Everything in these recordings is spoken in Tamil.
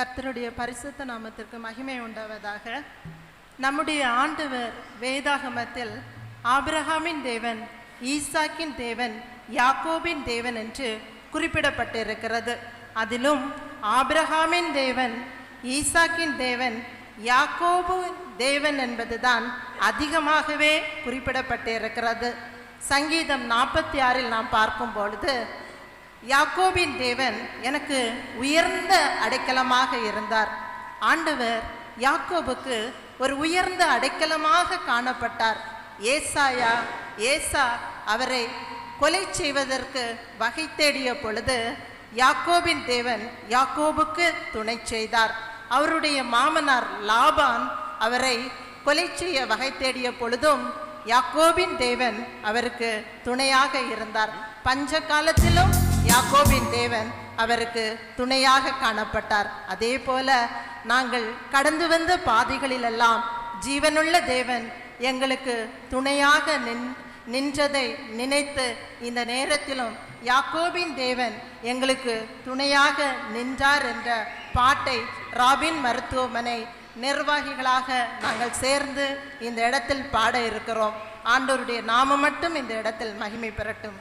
கர்த்தருடைய பரிசுத்த நாமத்திற்கு மகிமை உண்டாவதாக. நம்முடைய ஆண்டவர் வேதாகமத்தில் ஆபிரகாமின் தேவன் ஈசாக்கின் தேவன் யாக்கோபின் தேவன் என்று குறிப்பிடப்பட்டிருக்கிறது. அதிலும் ஆபிரகாமின் தேவன் ஈசாக்கின் தேவன் யாக்கோபு தேவன் என்பதுதான் அதிகமாகவே குறிப்பிடப்பட்டிருக்கிறது. சங்கீதம் நாற்பத்தி ஆறில் நாம் பார்க்கும் பொழுது யாக்கோபின் தேவன் எனக்கு உயர்ந்த அடைக்கலமாக இருந்தார். ஆண்டவர் யாக்கோபுக்கு ஒரு உயர்ந்த அடைக்கலமாக காணப்பட்டார். ஏசாயா ஏசா அவரை கொலை செய்வதற்கு வகை தேடிய பொழுது யாக்கோபின் தேவன் யாக்கோபுக்கு துணை செய்தார். அவருடைய மாமனார் லாபான் அவரை கொலை செய்ய வகை தேடிய பொழுதும் யாக்கோபின் தேவன் அவருக்கு துணையாக இருந்தார். பஞ்ச காலத்திலும் யாக்கோபின் தேவன் அவருக்கு துணையாக காணப்பட்டார். அதே போல நாங்கள் கடந்து வந்த பாதைகளிலெல்லாம் ஜீவனுள்ள தேவன் எங்களுக்கு துணையாக நின் நின்றதை நினைத்து இந்த நேரத்திலும் யாக்கோபின் தேவன் எங்களுக்கு துணையாக நின்றார் என்ற பாட்டை ராபின் மருத்துவமனை நிர்வாகிகளாக நாங்கள் சேர்ந்து இந்த இடத்தில் பாட இருக்கிறோம். ஆண்டோருடைய நாமம் மட்டும் இந்த இடத்தில் மகிமை பெறட்டும்.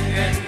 and